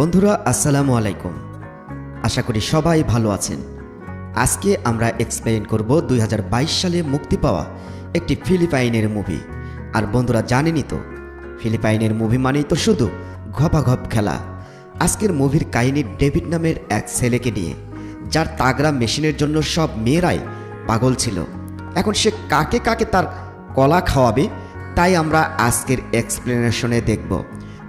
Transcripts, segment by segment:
বন্ধুরা, আসসালামু আলাইকুম। আশা করি সবাই ভালো আছেন। আজকে আমরা এক্সপ্লেন করব দুই হাজার বাইশ সালে মুক্তি পাওয়া একটি ফিলিপাইনের মুভি আর বন্ধুরা জানেনই তো, ফিলিপাইনের মুভি মানেই তো শুধু ঘপাঘপ খেলা। আজকের মুভির কাহিনী ডেভিড নামের এক ছেলেকে নিয়ে, যার তাগড়া মেশিনের জন্য সব মেয়েরাই পাগল ছিল। এখন সে কাকে কাকে তার কলা খাওয়াবে, তাই আমরা আজকের এক্সপ্লেনেশনে দেখব।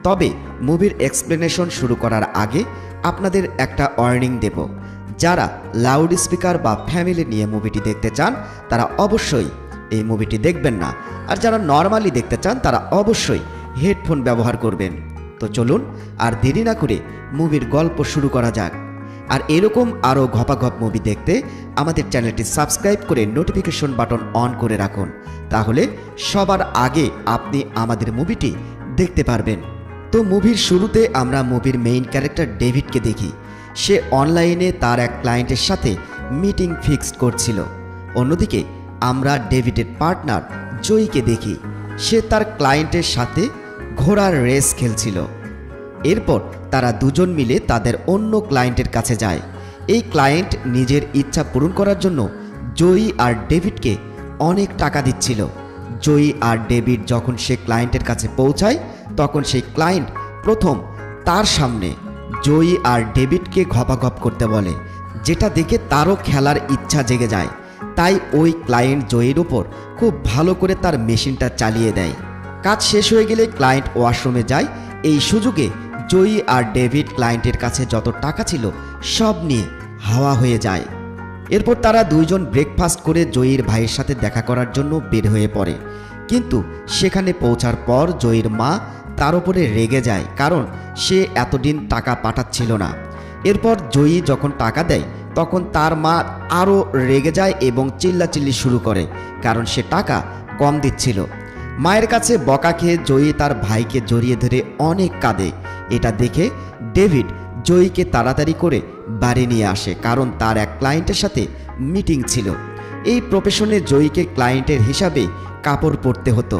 তবে মুভির এক্সপ্লেনেশন শুরু করার আগে আপনাদের একটা ওয়ার্নিং দেব। যারা লাউড স্পিকার বা ফ্যামিলি নিয়ে মুভিটি দেখতে চান, তারা অবশ্যই এই মুভিটি দেখবেন না। আর যারা নর্মালি দেখতে চান, তারা অবশ্যই হেডফোন ব্যবহার করবেন। তো চলুন, আর দেরি না করে মুভির গল্প শুরু করা যাক। আর এরকম আরও ঘপাঘপ মুভি দেখতে আমাদের চ্যানেলটি সাবস্ক্রাইব করে নোটিফিকেশন বাটন অন করে রাখুন। তাহলে সবার আগে আপনি আমাদের মুভিটি দেখতে পারবেন। তো মুভির শুরুতে আমরা মুভির মেইন ক্যারেক্টার ডেভিডকে দেখি। সে অনলাইনে তার এক ক্লায়েন্টের সাথে মিটিং ফিক্সড করছিল। অন্যদিকে আমরা ডেভিডের পার্টনার জয়ীকে দেখি। সে তার ক্লায়েন্টের সাথে ঘোড়ার রেস খেলছিল। এরপর তারা দুজন মিলে তাদের অন্য ক্লায়েন্টের কাছে যায়। এই ক্লায়েন্ট নিজের ইচ্ছা পূরণ করার জন্য জয়ী আর ডেভিডকে অনেক টাকা দিচ্ছিল। জয়ী আর ডেভিড যখন সে ক্লায়েন্টের কাছে পৌঁছায় তখন সেই ক্লায়েন্ট প্রথম তার সামনে জয়ী আর ডেভিডকে ঘপাঘপ করতে বলে, যেটা দেখে তারও খেলার ইচ্ছা জেগে যায়। তাই ওই ক্লায়েন্ট জয়ীর ওপর খুব ভালো করে তার মেশিনটা চালিয়ে দেয়। কাজ শেষ হয়ে গেলে ক্লায়েন্ট ওয়াশরুমে যায়। এই সুযোগে জয়ী আর ডেভিড ক্লায়েন্টের কাছে যত টাকা ছিল সব নিয়ে হাওয়া হয়ে যায়। এরপর তারা দুইজন ব্রেকফাস্ট করে জয়ীর ভাইয়ের সাথে দেখা করার জন্য বের হয়ে পড়ে। কিন্তু সেখানে পৌঁছার পর জয়ীর মা তার উপরে রেগে যায়, কারণ সে এতদিন টাকা পাঠাচ্ছিল না। এরপর জয়ী যখন টাকা দেয়, তখন তার মা আরও রেগে যায় এবং চিল্লাচিল্লি শুরু করে, কারণ সে টাকা কম দিচ্ছিল। মায়ের কাছে বকা খেয়ে জয়ী তার ভাইকে জড়িয়ে ধরে অনেক কাঁদে। এটা দেখে ডেভিড জয়ীকে তাড়াতাড়ি করে বাড়ি নিয়ে আসে, কারণ তার এক ক্লায়েন্টের সাথে মিটিং ছিল। এই প্রফেশনে জয়ীকে ক্লায়েন্টের হিসাবে কাপড় পরতে হতো।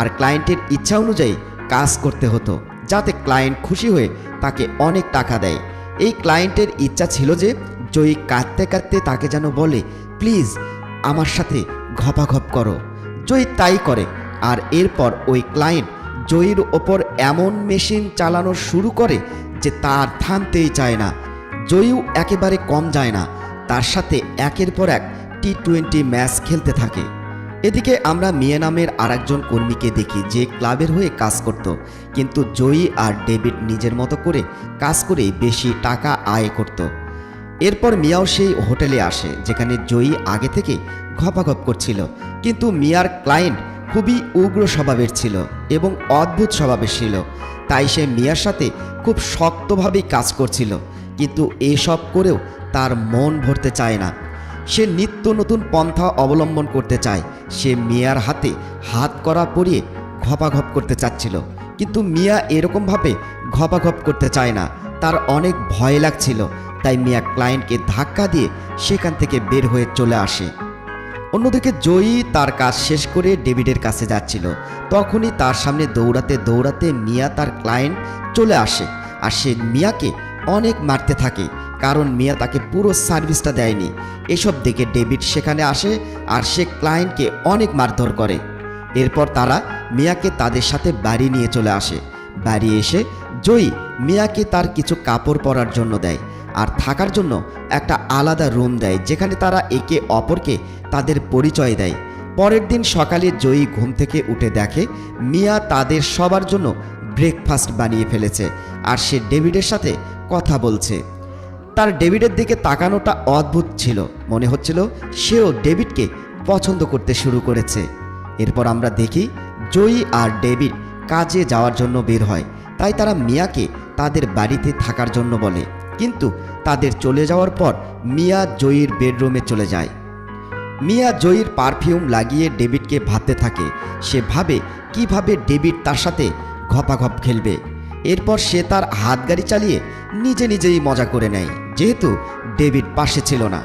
আর ক্লায়েন্টের ইচ্ছা অনুযায়ী কাজ করতে হতো, যাতে ক্লায়েন্ট খুশি হয়ে তাকে অনেক টাকা দেয়। এই ক্লায়েন্টের ইচ্ছা ছিল যে, জয়ী কাঁদতে কাঁদতে তাকে যেন বলে, প্লিজ আমার সাথে ঘপাঘপ করো। জয়ী তাই করে। আর এরপর ওই ক্লায়েন্ট জয়ীর ওপর এমন মেশিন চালানো শুরু করে যে তার থামতেই চায় না। জয়ীও একেবারে কম যায় না। তার সাথে একের পর এক টি টোয়েন্টি ম্যাচ খেলতে থাকে। এদিকে আমরা মিয়া নামের আরেকজন কর্মীকে দেখি যে ক্লাবের হয়ে কাজ করত। কিন্তু জয়ী আর ডেভিড নিজের মতো করে কাজ করে বেশি টাকা আয় করত। এরপর মিয়াও সেই হোটেলে আসে, যেখানে জয়ী আগে থেকে ঘপাঘপ করছিল। কিন্তু মিয়ার ক্লায়েন্ট খুবই উগ্র স্বভাবের ছিল এবং অদ্ভুত স্বভাবের ছিল। তাই সে মিয়ার সাথে খুব শক্তভাবেই কাজ করছিল। কিন্তু এসব করেও তার মন ভরতে চায় না। সে নিত্য নতুন পন্থা অবলম্বন করতে চায়। সে মিয়ার হাতে হাত করা পরিয়ে ঘপাঘপ করতে চাচ্ছিল। কিন্তু মিয়া এরকমভাবে ঘপাঘপ করতে চায় না। তার অনেক ভয় লাগছিল। তাই মিয়া ক্লায়েন্টকে ধাক্কা দিয়ে সেখান থেকে বের হয়ে চলে আসে। অন্যদিকে জয়ী তার কাজ শেষ করে ডেভিডের কাছে যাচ্ছিল। তখনই তার সামনে দৌড়াতে দৌড়াতে মিয়া তার ক্লায়েন্ট চলে আসে। আর সে মিয়াকে অনেক মারতে থাকে। কারণ মিয়া তাকে পুরো সার্ভিসটা দেয়নি। এসব দেখে ডেভিড সেখানে আসে আর সে ক্লায়েন্টকে অনেক মারধর করে। এরপর তারা মিয়াকে তাদের সাথে বাড়ি নিয়ে চলে আসে। বাড়ি এসে জয়ী মিয়াকে তার কিছু কাপড় পরার জন্য দেয় আর থাকার জন্য একটা আলাদা রুম দেয় যেখানে তারা একে অপরকে তাদের পরিচয় দেয়। পরের দিন সকালে জয়ী ঘুম থেকে উঠে দেখে মিয়া তাদের সবার জন্য ব্রেকফাস্ট বানিয়ে ফেলেছে আর সে ডেভিডের সাথে কথা বলছে। তার ডেভিডের দিকে তাকানোটা অদ্ভুত ছিল। মনে হচ্ছিল সেও ডেভিডকে পছন্দ করতে শুরু করেছে। এরপর আমরা দেখি জয়ী আর ডেভিড কাজে যাওয়ার জন্য বের হয়। তাই তারা মিয়াকে তাদের বাড়িতে থাকার জন্য বলে। কিন্তু তাদের চলে যাওয়ার পর মিয়া জয়ীর বেডরুমে চলে যায়। মিয়া জয়ীর পারফিউম লাগিয়ে ডেভিডকে ভাবতে থাকে, সে ভাবে কীভাবে ডেভিড তার সাথে ঘপাঘপ খেলবে। এরপর সে তার হাত গাড়ি চালিয়ে নিজে নিজেই মজা করে নেয়। যেহেতু ডেভিড পাশে ছিল না।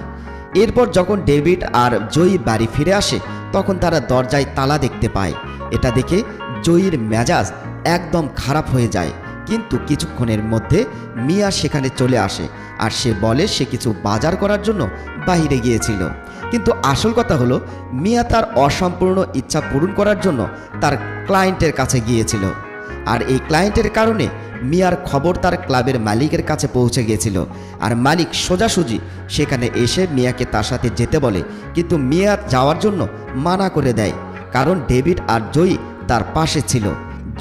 এরপর যখন ডেভিড আর জয়ী বাড়ি ফিরে আসে, তখন তারা দরজায় তালা দেখতে পায়। এটা দেখে জয়ীর মেজাজ একদম খারাপ হয়ে যায়। কিন্তু কিছুক্ষণের মধ্যে মিয়া সেখানে চলে আসে আর সে বলে সে কিছু বাজার করার জন্য বাইরে গিয়েছিল। কিন্তু আসল কথা হলো, মিয়া তার অসম্পূর্ণ ইচ্ছা পূরণ করার জন্য তার ক্লায়েন্টের কাছে গিয়েছিল। আর এই ক্লায়েন্টের কারণে মিয়ার খবর তার ক্লাবের মালিকের কাছে পৌঁছে গিয়েছিল। আর মালিক সোজাসুজি সেখানে এসে মিয়াকে তার সাথে যেতে বলে, কিন্তু মিয়া যাওয়ার জন্য মানা করে দেয়, কারণ ডেভিড আর জয়ী তার পাশে ছিল।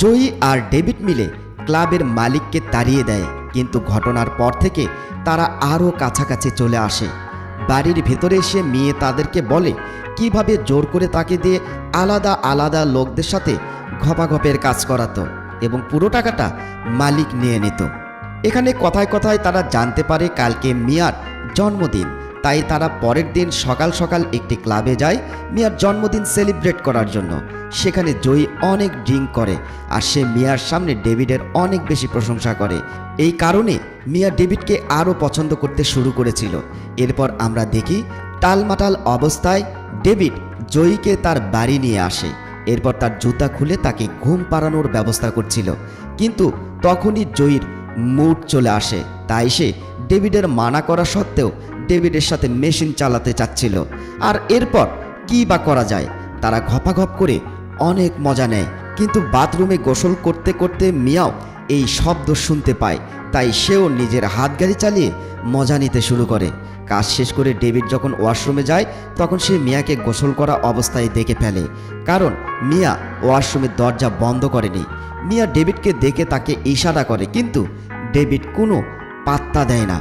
জয়ী আর ডেভিড মিলে ক্লাবের মালিককে তাড়িয়ে দেয়, কিন্তু ঘটনার পর থেকে তারা আরও কাছাকাছি চলে আসে। বাড়ির ভেতরে এসে মেয়ে তাদেরকে বলে, কীভাবে জোর করে তাকে দিয়ে আলাদা আলাদা লোকদের সাথে ঘপাঘপের কাজ করাতো? এবং পুরো টাকাটা মালিক নিয়ে নিত। এখানে কথায় কথায় তারা জানতে পারে কালকে মিয়ার জন্মদিন। তাই তারা পরের দিন সকাল সকাল একটি ক্লাবে যায় মিয়ার জন্মদিন সেলিব্রেট করার জন্য। সেখানে জয়ী অনেক ড্রিঙ্ক করে আর সে মিয়ার সামনে ডেভিডের অনেক বেশি প্রশংসা করে। এই কারণে মিয়া ডেভিডকে আরও পছন্দ করতে শুরু করেছিল। এরপর আমরা দেখি টালমাটাল অবস্থায় ডেভিড জয়ীকে তার বাড়ি নিয়ে আসে। এরপর তার জুতা খুলে তাকে ঘুম পাড়ানোর ব্যবস্থা করছিল। কিন্তু তখনই জয়ীর মুড চলে আসে। তাই সে ডেভিডের মানা করা সত্ত্বেও ডেভিডের সাথে মেশিন চালাতে চাচ্ছিল। আর এরপর কি বা করা যায়? তারা ঘপাঘপ করে অনেক মজা নেয়। কিন্তু বাথরুমে গোসল করতে করতে মিয়াও এই শব্দ শুনতে পায়। তাই সেও নিজের হাত গাড়ি চালিয়ে মজা নিতে শুরু করে। কাজ শেষ করে ডেভিড যখন ওয়াশরুমে যায়, তখন সে মিয়াকে গোসল করা অবস্থায় দেখে ফেলে। কারণ মিয়া ওয়াশরুমের দরজা বন্ধ করেনি। মিয়া ডেভিডকে দেখে তাকে ইশারা করে, কিন্তু ডেভিড কোনো পাত্তা দেয় না।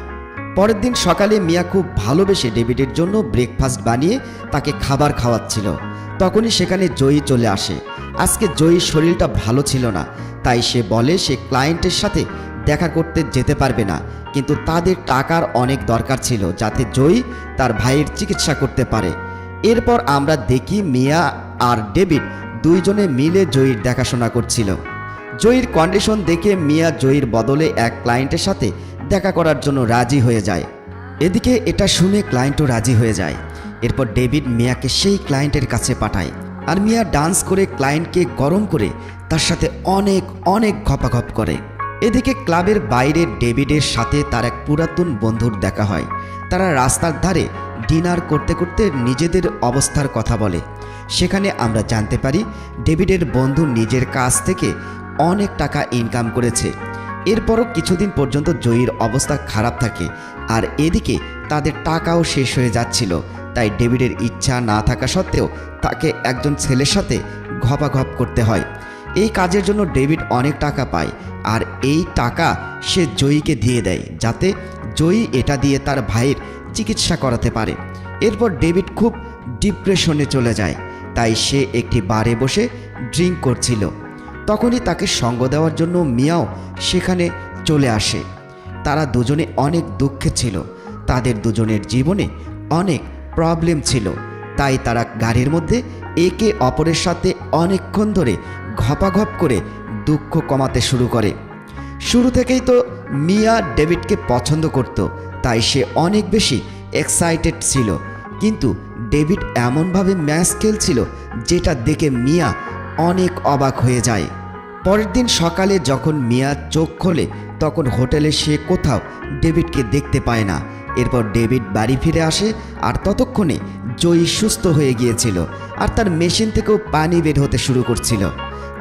পরের দিন সকালে মিয়া খুব ভালোবেসে ডেভিডের জন্য ব্রেকফাস্ট বানিয়ে তাকে খাবার খাওয়াচ্ছিল। তখনই সেখানে জয়ী চলে আসে। আজকে জয়ীর শরীরটা ভালো ছিল না, তাই সে বলে সে ক্লায়েন্টের সাথে দেখা করতে যেতে পারবে না। কিন্তু তাদের টাকার অনেক দরকার ছিল যাতে জয়ী তার ভাইয়ের চিকিৎসা করতে পারে। এরপর আমরা দেখি মিয়া আর ডেভিড দুইজনে মিলে জয়ীর দেখাশোনা করছিল। জয়ীর কন্ডিশন দেখে মিয়া জয়ীর বদলে এক ক্লায়েন্টের সাথে দেখা করার জন্য রাজি হয়ে যায়। এদিকে এটা শুনে ক্লায়েন্টও রাজি হয়ে যায়। এরপর ডেভিড মিয়াকে সেই ক্লায়েন্টের কাছে পাঠায় আর মিয়া ডান্স করে ক্লায়েন্টকে গরম করে তার সাথে অনেক অনেক ঘপাঘপ করে। এদিকে ক্লাবের বাইরে ডেভিডের সাথে তার এক পুরাতন বন্ধুর দেখা হয়। তারা রাস্তার ধারে ডিনার করতে করতে নিজেদের অবস্থার কথা বলে। সেখানে আমরা জানতে পারি, ডেভিডের বন্ধু নিজের কাজ থেকে অনেক টাকা ইনকাম করেছে। এরপরও কিছুদিন পর্যন্ত জয়ীর অবস্থা খারাপ থাকে আর এদিকে তাদের টাকাও শেষ হয়ে যাচ্ছিল। তাই ডেভিডের ইচ্ছা না থাকা সত্ত্বেও তাকে একজন ছেলের সাথে ঘপাঘপ করতে হয়। এই কাজের জন্য ডেভিড অনেক টাকা পায় আর এই টাকা সে জয়ীকে দিয়ে দেয়, যাতে জয়ী এটা দিয়ে তার ভাইয়ের চিকিৎসা করাতে পারে। এরপর ডেভিড খুব ডিপ্রেশনে চলে যায়, তাই সে একটি বারে বসে ড্রিঙ্ক করছিল। তখনই তাকে সঙ্গ দেওয়ার জন্য মিয়াও সেখানে চলে আসে। তারা দুজনে অনেক দুঃখে ছিল। তাদের দুজনের জীবনে অনেক প্রবলেম ছিল। তাই তারা গাড়ির মধ্যে একে অপরের সাথে অনেকক্ষণ ধরে ঘপাঘপ করে দুঃখ কমাতে শুরু করে। শুরু থেকেই তো মিয়া ডেভিডকে পছন্দ করত, তাই সে অনেক বেশি এক্সাইটেড ছিল। কিন্তু ডেভিড এমনভাবে ম্যাচ খেলছিল যেটা দেখে মিয়া অনেক অবাক হয়ে যায়। পরের দিন সকালে যখন মিয়া চোখ খোলে, তখন হোটেলে সে কোথাও ডেভিডকে দেখতে পায় না। এরপর ডেভিড বাড়ি ফিরে আসে আর ততক্ষণে জয়ী সুস্থ হয়ে গিয়েছিল আর তার মেশিন থেকেও পানি বের হতে শুরু করছিল।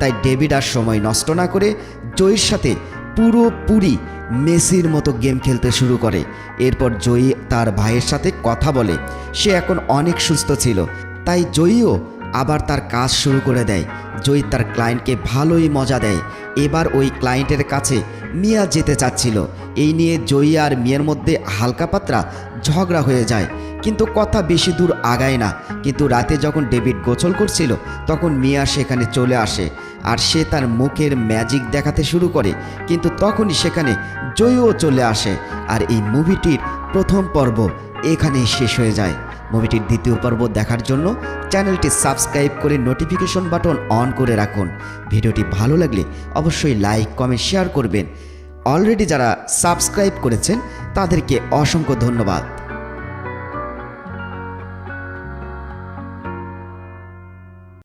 তাই ডেভিড আর সময় নষ্ট না করে জয়ীর সাথে পুরোপুরি মেসির মতো গেম খেলতে শুরু করে। এরপর জয়ী তার ভাইয়ের সাথে কথা বলে। সে এখন অনেক সুস্থ ছিল। তাই জয়ীও আবার তার কাজ শুরু করে দেয়। জয়ী তার ক্লায়েন্টকে ভালোই মজা দেয়। এবার ওই ক্লায়েন্টের কাছে মিয়া যেতে চাচ্ছিল। এই নিয়ে জয়ী আর মিয়ার মধ্যে হালকা পাতলা ঝগড়া হয়ে যায়। কিন্তু কথা বেশি দূর আগায় না। কিন্তু রাতে যখন ডেভিড গোসল করছিল, তখন মিয়া সেখানে চলে আসে আর সে তার মুখের ম্যাজিক দেখাতে শুরু করে। কিন্তু তখনই সেখানে জয়ীও চলে আসে আর এই মুভিটির প্রথম পর্ব এখানেই শেষ হয়ে যায়। মুভিটির দ্বিতীয় পর্ব দেখার জন্য চ্যানেলটি সাবস্ক্রাইব করে নোটিফিকেশন বাটন অন করে রাখুন। ভিডিওটি ভালো লাগলে অবশ্যই লাইক, কমেন্ট, শেয়ার করবেন। অলরেডি যারা সাবস্ক্রাইব করেছেন তাদেরকে অসংখ্য ধন্যবাদ।